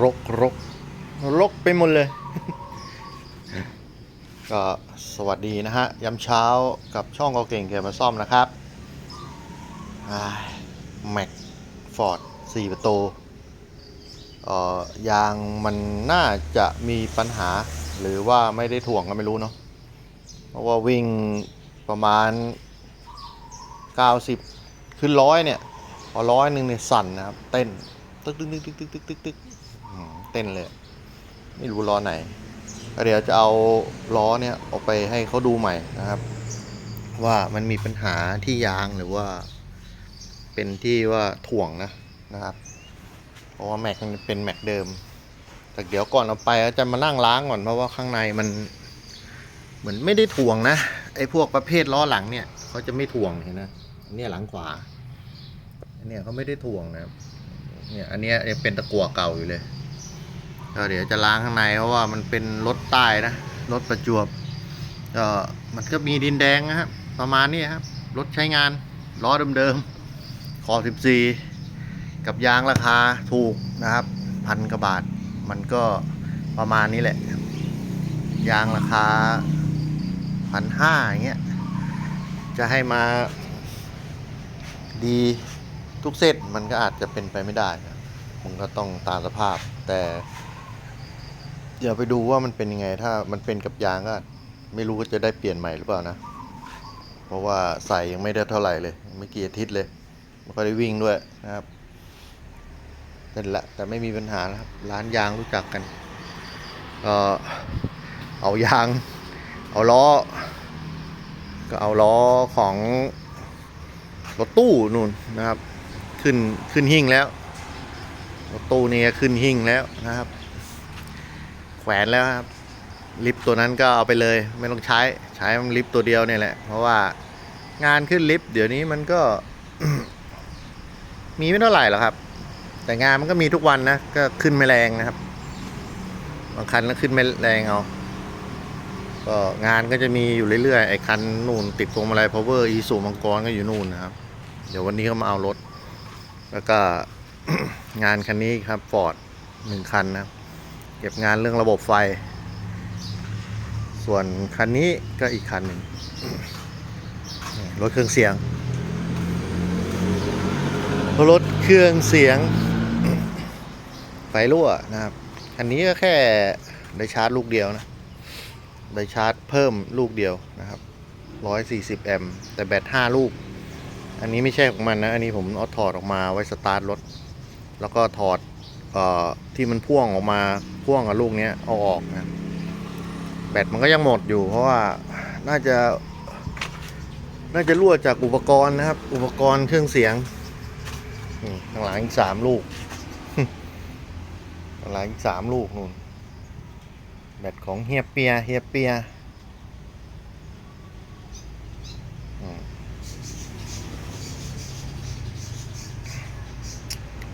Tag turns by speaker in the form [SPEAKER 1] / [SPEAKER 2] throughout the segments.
[SPEAKER 1] รกรกรกไปหมดเลย ก็สวัสดีนะฮะยามเช้ากับช่องกอเก่งเกีมาซ่อมนะครับแม็กฟอร์ดสี่ประตูยางมันน่าจะมีปัญหา หรือว่าไม่ได้ถ่วงก็ไม่รู้เนาะเพราะว่าวิ่งประมาณ 90 ขึ้นร้อยเนี่ย พอร้อยหนึ่งเนี่ยสั่นนะครับ เต้น ตึกตึกตึกตึกตึกตึกก เต้นเลย ไม่รู้ล้อไหนเดี๋ยวจะเอาล้อเนี่ยออกไปให้เขาดูใหม่นะครับ ว่ามันมีปัญหาที่ยางหรือว่า เป็นที่ว่าถ่วงนะนะครับ เพราะว่าแม็กมันเป็นแม็กเดิมแต่เดี๋ยวก่อนเอาไปจะมานั่งล้างก่อนเพราะว่าข้างในมันเหมือนไม่ได้ถ่วงนะไอ้พวกประเภทล้อหลังเนี่ยเขาจะไม่ถ่วงเห็นนะเนี่ยหลังขวาเนี่ยเขาไม่ได้ถ่วงนะเนี่ยอันเนี้ยยังเป็นตะกั่วเก่าอยู่เลย ก็เดี๋ยวจะล้างข้างในเพราะว่ามันเป็นรถใต้นะรถประจวบก็มันก็มีดินแดงนะครับประมาณนี้ครับรถใช้งานล้อเดิมๆขอบ14 กับยางราคาถูกนะครับพันกว่าบาท มันก็ประมาณนี้แหละ ยางราคาพันห้าอย่างเงี้ยจะให้มาดีทุกเซตมันก็อาจจะเป็นไปไม่ได้ มันก็ต้องตามสภาพแต่ เดี๋ยวไปดูว่ามันเป็นยังไง ถ้ามันเป็นกับยางก็ ไม่รู้ว่าจะได้เปลี่ยนใหม่หรือเปล่านะ เพราะว่าใส่ยังไม่ได้เท่าไหร่เลย ไม่กี่อาทิตย์เลยไม่ค่อยได้วิ่งด้วยนะครับเป็นละแต่ไม่มีปัญหาแล้วครับ ร้านยางรู้จักกันก็เอายาง เอาล้อ ก็เอาล้อของรถตู้นู่นนะครับ ขึ้นขึ้นหิ้งแล้วรถตู้นี่ขึ้นหิ้งแล้วนะครับ วนแล้วครับลิฟต์ตัวนั้นก็เอาไปเลย ไม่ต้องใช้ใช้มันลิฟต์ตัวเดียวเนี่ยแหละ เพราะว่างานขึ้นลิฟต์เดี๋ยวนี้มันก็ มีไม่เท่าไหร่หรอกครับ แต่งานมันก็มีทุกวันนะก็ขึ้นไม่แรงนะครับบางคันก็ขึ้นไม่แรงเอาก็งานก็จะมีอยู่เรื่อยๆไอ้คันนู่นติดพวงมาลัย power อีสูมังกรก็อยู่นู่นนะครับ เดี๋ยววันนี้เขามาเอารถ แล้วก็งานคันนี้ครับฟอร์ดหนึ่งคันนะครับ เก็บงานเรื่องระบบไฟ ส่วนคันนี้ก็อีกคันหนึ่งรถเครื่องเสียง รถเครื่องเสียง ไฟรั่วนะครับ อันนี้ก็แค่ได้ชาร์จลูกเดียวนะ ได้ชาร์จเพิ่มลูกเดียวนะครับ 140 แอมป์แต่แบต 5 ลูก อันนี้ไม่ใช่ของมันนะ อันนี้ผมเอาถอดออกมาไว้สตาร์ทรถ แล้วก็ถอดออที่มันพ่วงออกมา พ่วงกับลูกเนี้ยเอาออกนะแบตมันก็ยังหมดอยู่ เพราะว่าน่าจะ น่าจะรั่วจากอุปกรณ์นะครับ อุปกรณ์เครื่องเสียงข้างหลังอีกสามลูกข้างหลังอีกสามลูกนู่นแบตของเฮียเปียเฮียเปีย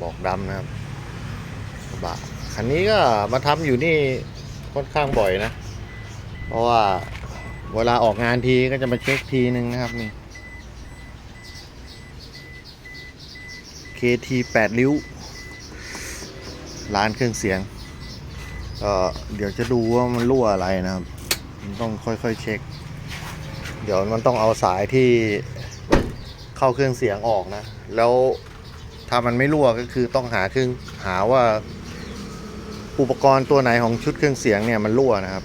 [SPEAKER 1] บอกดำนะครับกระบะ คันนี้ก็มาทำอยู่นี่ค่อนข้างบ่อยนะ เพราะว่าเวลาออกงานทีก็จะมาเช็คทีนึงนะครับนี่ KT 8ริ้วร้านเครื่องเสียงก็เดี๋ยวจะดูว่ามันรั่วอะไรนะครับ มันต้องค่อยๆเช็ค เดี๋ยวมันต้องเอาสายที่เข้าเครื่องเสียงออกนะ แล้วถ้ามันไม่รั่วก็คือต้องหาเครื่องหาว่า อุปกรณ์ตัวไหนของชุดเครื่องเสียงเนี่ยมันรั่วนะครับ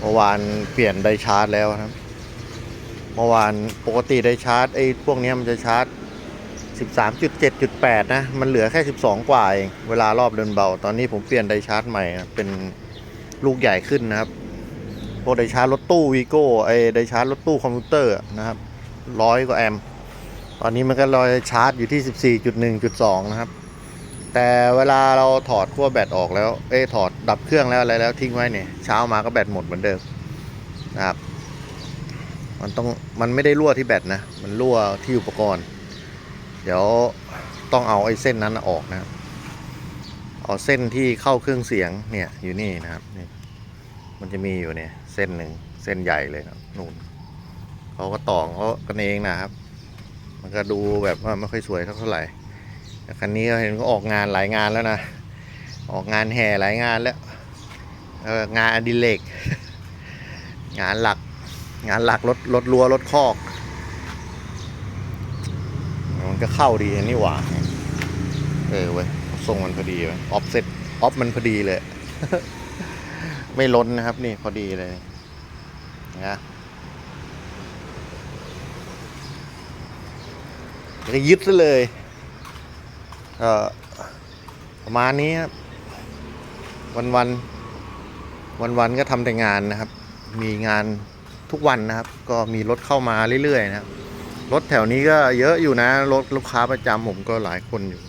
[SPEAKER 1] เมื่อวานเปลี่ยนไดชาร์จแล้วครับ เมื่อวานปกติไดชาร์จไอ้พวกนี้มันจะชาร์จ 13.7.8 นะ มันเหลือแค่ 12 กว่าเอง เวลารอบเดินเบา ตอนนี้ผมเปลี่ยนไดชาร์จใหม่นะเป็นลูกใหญ่ขึ้นนะครับ พวกไดชาร์จรถตู้วีโก้ไอ้ไดชาร์จรถตู้คอมพิวเตอร์นะครับร้อยกว่าแอมป์ตอนนี้มันก็ลอยชาร์จอยู่ที่ 14.1.2 นะครับ แต่เวลาเราถอดขั้วแบตออกแล้ว เอ้ถอดดับเครื่องแล้วอะไรแล้วทิ้งไว้เนี่ยเช้ามาก็แบตหมดเหมือนเดิมนะครับ มันต้องมันไม่ได้รั่วที่แบตนะ มันรั่วที่อุปกรณ์ เดี๋ยวต้องเอาไอ้เส้นนั้นออกนะครับเอาเส้นที่เข้าเครื่องเสียงเนี่ยอยู่นี่นะครับนี่มันจะมีอยู่เนี่ยเส้นหนึ่งเส้นใหญ่เลยนะนู่นเขาก็ต่อเขากันเองนะครับ มันก็ดูแบบว่าไม่ค่อยสวยเท่าไหร่ แต่คันนี้เห็นก็ออกงานหลายงานแล้วนะ ออกงานแห่หลายงานแล้วงานอดิเรกงานหลัก งานหลักรถรถรัวรถคอก มันก็เข้าดีนี่หว่า เออเว้ยทรงมันพอดีเว้ยออฟเซ็ตออฟมันพอดีเลย ไม่ล้นนะครับ นี่พอดีเลยนะแล้วก็ยึดซะเลย เออประมาณนี้ครับวันวันวันวันๆก็ทำแต่งานนะครับ มีงานทุกวันนะครับ ก็มีรถเข้ามาเรื่อยๆนะครับรถแถวนี้ก็เยอะอยู่นะรถลูกค้าประจำผมก็หลายคนอยู่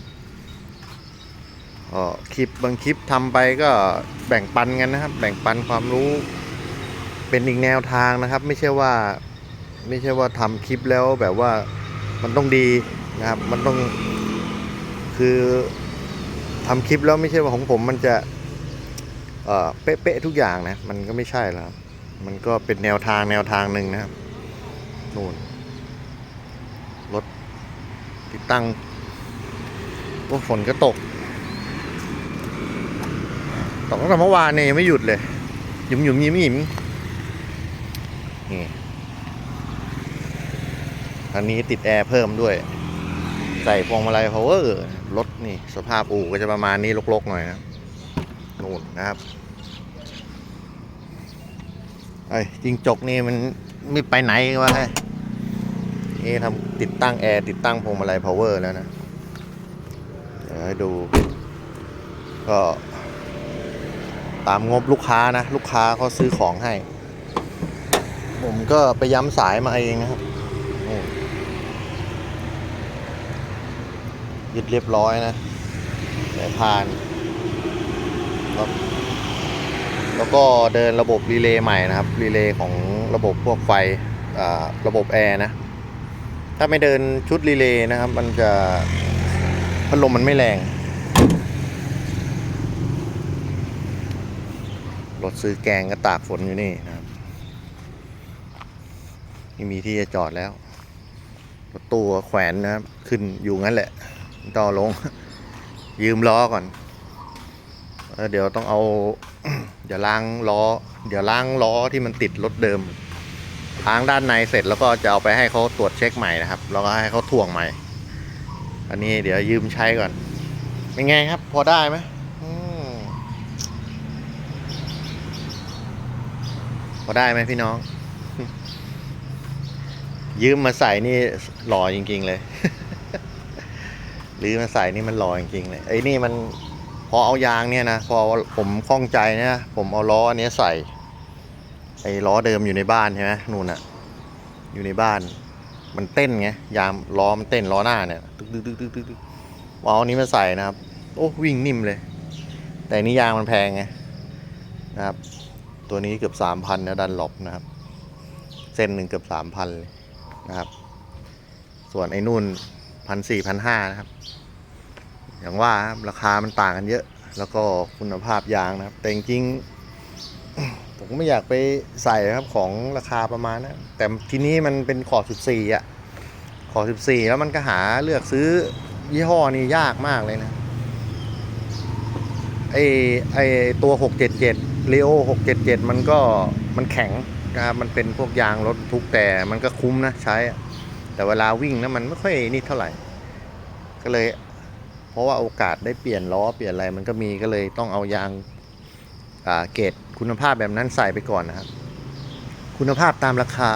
[SPEAKER 1] คลิปบางคลิปทำไปก็แบ่งปันกันนะครับ แบ่งปันความรู้ เป็นอีกแนวทางนะครับ ไม่ใช่ว่า ไม่ใช่ว่าทำคลิปแล้วแบบว่ามันต้องดีนะครับ มันต้อง คือทำคลิปแล้วไม่ใช่ว่าของผมมันจะเอ่อเป๊ะๆทุกอย่างนะ มันก็ไม่ใช่แล้วมันก็เป็นแนวทางแนวทางหนึ่งนะครับนู่นรถติดตั้งโอ้ฝนก็ตก ตกตั้งแต่เมื่อวานเนี่ยยังไม่หยุดเลย หยุมหยุมยิ้มยิ้มนี่อันนี้ติดแอร์เพิ่มด้วย ใส่พวงมาลัย power รถนี่สภาพอู่ก็จะประมาณนี้ลกๆหน่อยนะนู่นนะครับไอ้จิงจกนี่มันไม่ไปไหนวะให้นี่ทำติดตั้งแอร์ติดตั้งพวงมาลัย power แล้วนะเดี๋ยวให้ดู ก็ตามงบลูกค้านะ ลูกค้าเขาซื้อของให้ ผมก็ไปย้ำสายมาเองนะครับนี่ ยึดเรียบร้อยนะสายพานครับแล้วก็เดินระบบรีเลย์ใหม่นะครับรีเลย์ของระบบพวกไฟระบบแอร์นะ ถ้าไม่เดินชุดรีเลย์นะครับ มันจะพัดลมมันไม่แรงรถซื้อแกงก็ตากฝนอยู่นี่นะครับนี่มีที่จะจอดแล้วรถตู้แขวนนะครับ ขึ้นอยู่งั้นแหละ ต่อลง ยืมล้อก่อนเดี๋ยวต้องเอา เดี๋ยวล้างล้อ เดี๋ยวล้างล้อที่มันติดรถเดิมล้างด้านในเสร็จแล้วก็จะเอาไปให้เขาตรวจเช็คใหม่นะครับ แล้วก็ให้เขาถ่วงใหม่ อันนี้เดี๋ยวยืมใช้ก่อน เป็นไงครับ พอได้ไหมพอได้ไหมพี่น้อง ยืมมาใส่นี่หล่อจริง ๆ เลย หรือมาใส่นี่มันหล่อจริงๆเลยไอ้นี่มันพอเอายางเนี่ยนะพอผมคล่องใจเนี่ยผมเอาล้ออันนี้ใส่ ไอ้ล้อเดิมอยู่ในบ้านใช่ไหมนู่นอะอยู่ในบ้าน มันเต้นไงยามล้อมันเต้นล้อหน้าเนี่ยตึกตึกตึกตึกตึกตึกเอาอันนี้มาใส่นะครับ โอ้วิ่งนิ่มเลย แต่นนี้ยางมันแพงไงนะครับ ตัวนี้เกือบสามพันนะดันหลบนะครับ เส้นหนึ่งเกือบสามพันเลยนะครับ ส่วนไอ้นู่น พันสี่พันห้านะครับ อย่างว่าครับราคามันต่างกันเยอะ แล้วก็คุณภาพยางนะครับ แต่จริงผมก็ไม่อยากไปใส่ครับของราคาประมาณนะ แต่ทีนี้มันเป็นขอบ14อะขอบ14 แล้วมันก็หาเลือกซื้อยี่ห้อนี้ยากมากเลยนะไอไอตัว 677 Leo 677 มันก็มันแข็งนะครับมันเป็นพวกยางรถทุกแต่มันก็คุ้มนะใช้ แต่เวลาวิ่งนะมันไม่ค่อยนี่เท่าไหร่ ก็เลย เพราะว่าโอกาสได้เปลี่ยนล้อเปลี่ยนอะไรมันก็มีก็เลยต้องเอายางเกรดคุณภาพแบบนั้นใส่ไปก่อนนะครับ คุณภาพตามราคา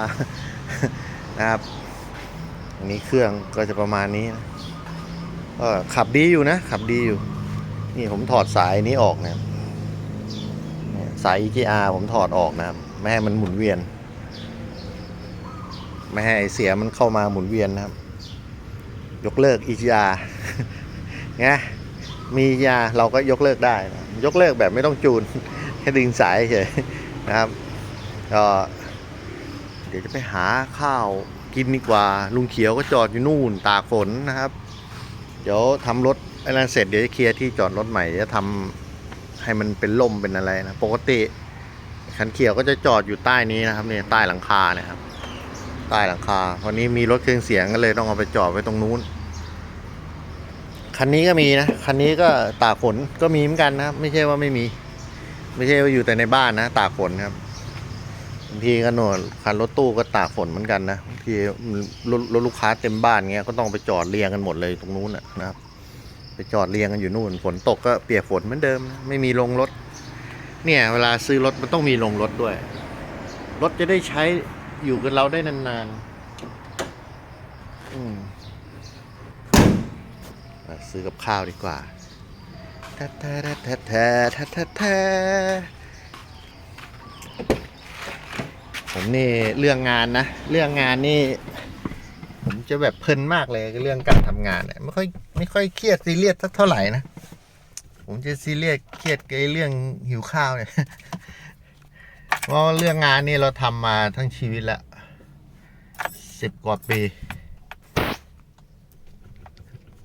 [SPEAKER 1] นะครับอันนี้เครื่องก็จะประมาณนี้นะก็ขับดีอยู่นะ ขับดีอยู่ นี่ผมถอดสายนี้ออกนะเนี่ยสาย EGR ผมถอดออกนะครับไม่ให้มันหมุนเวียน ไม่ให้ไอเสียมันเข้ามาหมุนเวียนนะครับ ยกเลิก EGR ไงมี EGR เราก็ยกเลิกได้นะยกเลิกแบบไม่ต้องจูนแค่ดึงสายเฉยนะครับก็เดี๋ยวจะไปหาข้าวกินดีกว่า ลุงเขียวก็จอดอยู่นู่นตากฝนนะครับ เดี๋ยวทำรถไอ้นั้นเสร็จเดี๋ยวจะเคลียร์ที่จอดรถใหม่จะทำให้มันเป็นล่มเป็นอะไรนะ ปกติคันเขียวก็จะจอดอยู่ใต้นี้นะครับเนี่ยใต้หลังคาเนี่ยครับ ใต้หลังคา วันนี้มีรถเครื่องเสียงก็เลยต้องเอาไปจอดไว้ตรงนู้น คันนี้ก็มีนะ คันนี้ก็ตากฝนก็มีเหมือนกันนะ ไม่ใช่ว่าไม่มี ไม่ใช่ว่าอยู่แต่ในบ้านนะ ตากฝนครับบางทีก็โน่นคันรถตู้ก็ตากฝนเหมือนกันนะบางทีรถลูกค้าเต็มบ้านเงี้ยก็ต้องไปจอดเรียงกันหมดเลยตรงนู้นนะครับ ไปจอดเรียงกันอยู่นู่น ฝนตกก็เปียกฝนเหมือนเดิม ไม่มีลงรถ เนี่ย เวลาซื้อรถมันต้องมีลงรถด้วย รถจะได้ใช้ อยู่กับเราได้นานๆ อืมซื้อกับข้าวดีกว่าแท้แท้แท้แท้แท้แท้แท้ผมนี่เรื่องงานนะ เรื่องงานนี่ ผมจะแบบเพลินมากเลยกับเรื่องการทำงานเนี่ยไม่ค่อยไม่ค่อยเครียดซีเรียสสักเท่าไหร่นะ ผมจะซีเรียสเครียดกับเรื่องหิวข้าวเนี่ย เพราะเรื่องงานนี่เราทำมาทั้งชีวิตละสิบกว่าปี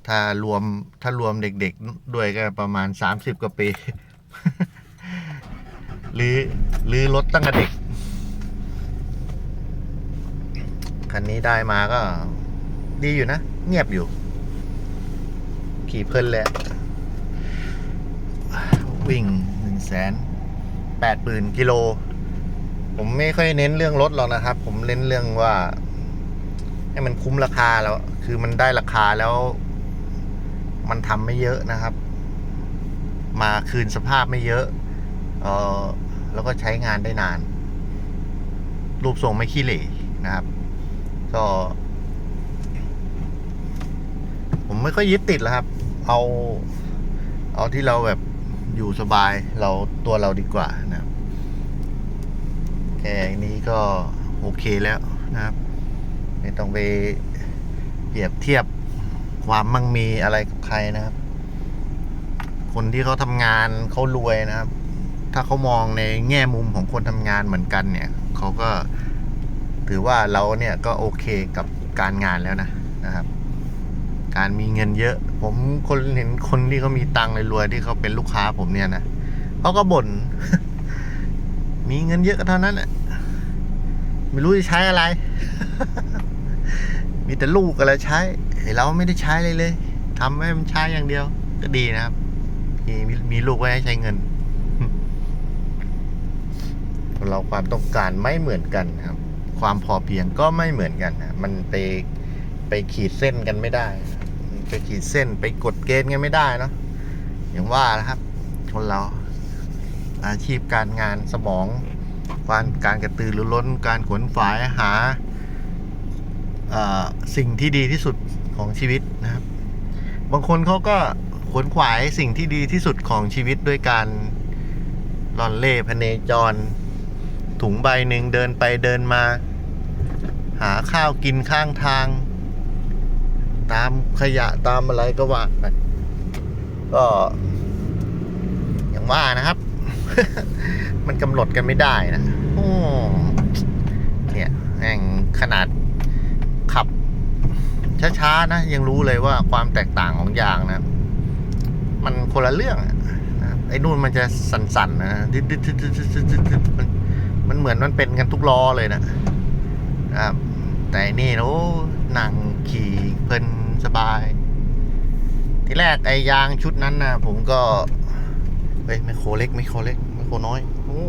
[SPEAKER 1] ถ้ารวมถ้ารวมเด็กๆด้วยก็ประมาณสามสิบกว่าปีหรือหรือรถตั้งแต่เด็ก คันนี้ได้มาก็ดีอยู่นะ เงียบอยู่ ขี่เพลินเลยวิ่งหนึ่งแสนแปดหมื่นกิโล ผมไม่ค่อยเน้นเรื่องรถหรอกนะครับ ผมเน้นเรื่องว่า ให้มันคุ้มราคาแล้ว คือมันได้ราคาแล้ว มันทำไม่เยอะนะครับ มาคืนสภาพไม่เยอะเออแล้วก็ใช้งานได้นาน รูปทรงไม่ขี้เหร่นะครับ ก็ ผมไม่ค่อยยึดติดแล้วครับ เอา เอาที่เราแบบอยู่สบายเราตัวเราดีกว่านะครับ แค่นี้ก็โอเคแล้วนะครับ ไม่ต้องไปเปรียบเทียบความมั่งมีอะไรกับใครนะครับ คนที่เขาทำงานเขารวยนะครับ ถ้าเขามองในแง่มุมของคนทำงานเหมือนกันเนี่ยเขาก็ถือว่าเราเนี่ยก็โอเคกับการงานแล้วนะนะครับ การมีเงินเยอะ ผมคนเห็นคนที่เขามีตังค์รวยๆที่เขาเป็นลูกค้าผมเนี่ยนะเขาก็บ่น มีเงินเยอะก็เท่านั้นแหละไม่รู้จะใช้อะไร มีแต่ลูกอะไรใช้ไอเราไม่ได้ใช้เลยเลยทำให้มันใช้อย่างเดียว ก็ดีนะครับ มีมีลูกไว้ให้ใช้เงินคนเราความต้องการไม่เหมือนกันครับ ความพอเพียงก็ไม่เหมือนกันนะมันไปไปขีดเส้นกันไม่ได้ ไปขีดเส้นไปกดเกณฑ์กันไม่ได้เนาะอย่างว่านะครับ คนเรา อาชีพการงานสมองการการกระตือรือร้น การขวนฝายหาสิ่งที่ดีที่สุดของชีวิตนะครับ บางคนเขาก็ขวนขวายสิ่งที่ดีที่สุดของชีวิตด้วยการร่อนเล่พเนจร ถุงใบหนึ่งเดินไปเดินมา หาข้าวกินข้างทาง ตามขยะตามอะไรก็ว่าไปก็อย่างว่านะครับ มันกำหนดกันไม่ได้นะโอ้เนี่ยแม่งขนาดขับ ช้าๆนะ ยังรู้เลยว่าความแตกต่างของยางนะ มันคนละเรื่องนะไอ้นู่นมันจะสั่นๆนะดึดๆๆๆๆมันมันเหมือนมันเป็นกันทุกล้อเลยนะครับแต่นนี่โอ้นั่งขี่เพลินสบาย ที่แรกไอ้ยางชุดนั้นนะผมก็ เฮ้ยไมโครเล็กไมโครเล็กไมโครน้อยโอ้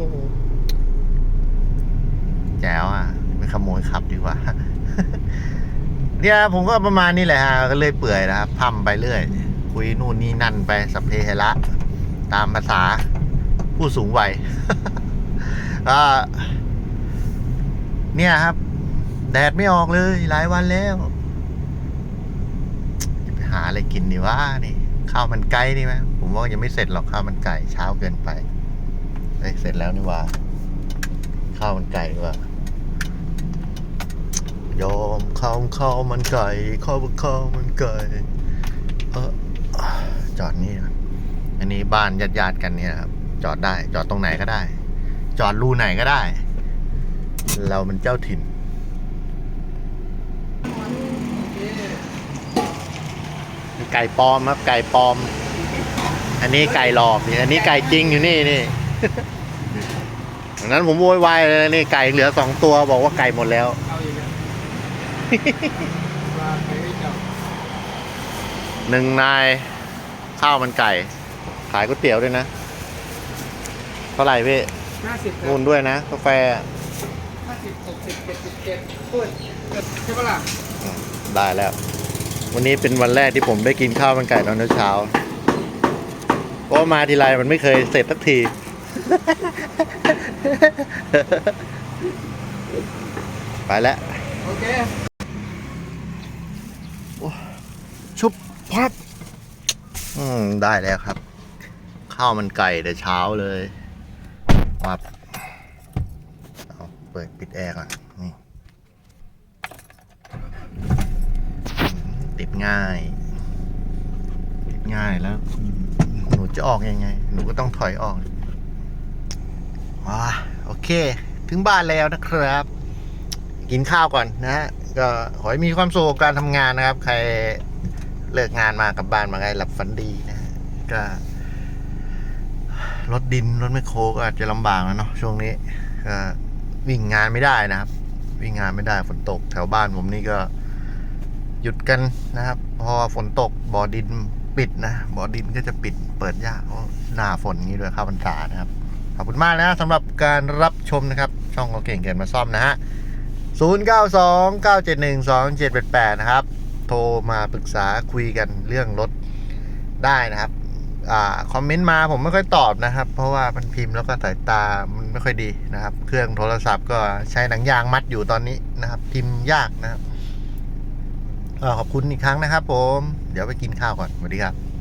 [SPEAKER 1] แจ๋วอะไปขโมยขับดีกว่าเนี่ยผมก็ประมาณนี้แหละฮะก็เลยเปื่อยนะครับพัมไปเรื่อย คุยนู่นนี่นั่นไปสัพเพเหระตามภาษาผู้สูงวัยเนี่ยครับ แดดไม่ออกเลยหลายวันแล้วจะไปหาอะไรกินดีวะนี่ข้าวมันไก่นี่ไหม ว่ายังไม่เสร็จหรอกข้าวมันไก่เช้าเกินไปเฮ้ยเสร็จแล้วนี่ว่า ข้าวมันไก่ว่า ยอมข้าวข้าวมันไก่ข้าวข้าวมันไก่เออจอดนี่นะอันนี้บ้านญาติญาติกันเนี่ยครับ จอดได้ จอดตรงไหนก็ได้ จอดรูไหนก็ได้ เรามันเจ้าถิ่นไก่ปลอมครับ ไก่ปลอม อันนี้ไก่หลอกนี่อันนี้ไก่จริงอยู่นี่นี่ดังนั้นผมโวยวายเลยนี่ไก่เหลือสองตัวบอกว่าไก่หมดแล้ว
[SPEAKER 2] เอาอีกแล้วว่าไปไม่จับ
[SPEAKER 1] หนึ่งนายข้าวมันไก่ ขายก๋วยเตี๋ยวด้วยนะ เท่าไหร่พี่
[SPEAKER 2] ห้าสิบ
[SPEAKER 1] นู่นด้วยนะกาแฟ
[SPEAKER 2] ห้าสิบหกสิบเจ็ดสิบเจ็ดพูดใช่ปะล่ะ
[SPEAKER 1] อืมได้แล้ว วันนี้เป็นวันแรกที่ผมได้กินข้าวมันไก่ตอนเช้าๆเพ ราะว่ามาทีไรมันไม่เคยเสร็จสักที ไปแล้ว
[SPEAKER 2] โอเค
[SPEAKER 1] ชุบพับอืม ได้แล้วครับ ข้าวมันไก่แต่เช้าเลยวับเอาเปิดปิดแอร์ก่อนนี่อืมติดง่าย ติดง่ายแล้วอืม หนูจะออกยังไง หนูก็ต้องถอยออกว้าโอเค ถึงบ้านแล้วนะครับ กินข้าวก่อนนะฮะก็ขอให้มีความสุขกับการทำงานนะครับ ใครเลิกงานมากลับบ้านมาไงหลับฝันดีนะฮะก็รถดินรถไมคโครก็อาจจะลำบากนะเนาะช่วงนี้ก็วิ่งงานไม่ได้นะครับ วิ่งงานไม่ได้ฝนตกแถวบ้านผมนี่ก็หยุดกันนะครับ พอฝนตกบ่อดิน ปิดนะบ่อดินก็จะปิดเปิดยากเพราะหน้าฝนนี้ด้วยข้าพรรษานะครับ ขอบคุณมากนะสำหรับการรับชมนะครับ ช่องเราเก่งเกินมาซ่อมนะฮะ0 9 2 9 7 1 2 7 8 8 นะครับ โทรมาปรึกษาคุยกันเรื่องรถได้นะครับอคอมเมนต์มาผมไม่ค่อยตอบนะครับ เพราะว่ามันพิมพ์แล้วก็สายตามันไม่ค่อยดีนะครับ เครื่องโทรศัพท์ก็ใช้หนังยางมัดอยู่ตอนนี้นะครับพิมพ์ยากนะครับ ขอบคุณอีกครั้งนะครับผม เดี๋ยวไปกินข้าวก่อนสวัสดีครับ